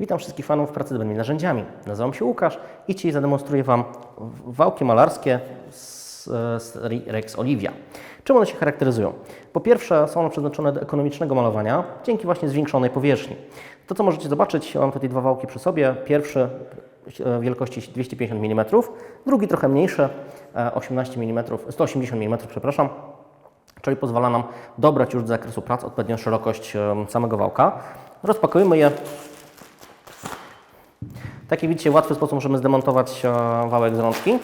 Witam wszystkich fanów pracy z drobnymi narzędziami. Nazywam się Łukasz i dzisiaj zademonstruję Wam wałki malarskie z e, serii Rex Olivia. Czym one się charakteryzują? Po pierwsze są one przeznaczone do ekonomicznego malowania dzięki właśnie zwiększonej powierzchni. To co możecie zobaczyć, mam tutaj dwa wałki przy sobie. Pierwszy e, wielkości 250 mm, drugi trochę mniejszy, e, 18 mm, 180 mm, przepraszam, czyli pozwala nam dobrać już do zakresu prac odpowiednią szerokość em, samego wałka. Rozpakujmy je. Taki widzicie, w łatwy sposób możemy zdemontować e, wałek z rączki.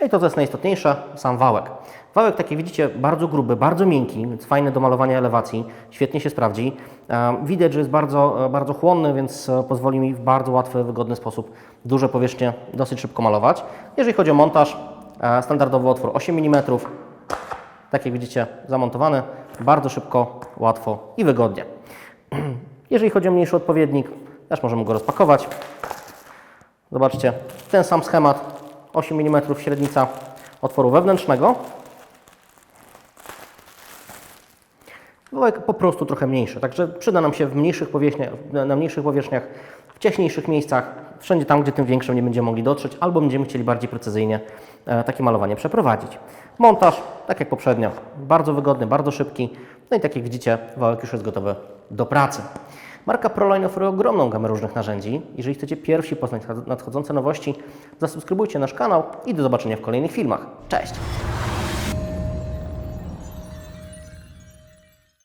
No I to, co jest najistotniejsze, sam wałek. Wałek, taki widzicie, bardzo gruby, bardzo miękki, więc fajny do malowania elewacji, świetnie się sprawdzi. E, Widać, że jest bardzo, e, bardzo chłonny, więc pozwoli mi w bardzo łatwy, wygodny sposób duże powierzchnie dosyć szybko malować. Jeżeli chodzi o montaż, standardowy otwór 8 mm, tak jak widzicie, zamontowany, bardzo szybko, łatwo i wygodnie. Jeżeli chodzi o mniejszy odpowiednik, też możemy go rozpakować. Zobaczcie, ten sam schemat, 8 mm średnica otworu wewnętrznego. Wałek po prostu trochę mniejszy, także przyda nam się w mniejszych powierzchniach, na mniejszych powierzchniach, w ciaśniejszych miejscach, wszędzie tam, gdzie tym większym nie będziemy mogli dotrzeć, albo będziemy chcieli bardziej precyzyjnie e, takie malowanie przeprowadzić. Montaż, tak jak poprzednio, bardzo wygodny, bardzo szybki, no i tak jak widzicie, wałek już jest gotowy do pracy. Marka Proline oferuje ogromną gamę różnych narzędzi. Jeżeli chcecie pierwsi poznać nadchodzące nowości, zasubskrybujcie nasz kanał i do zobaczenia w kolejnych filmach. Cześć!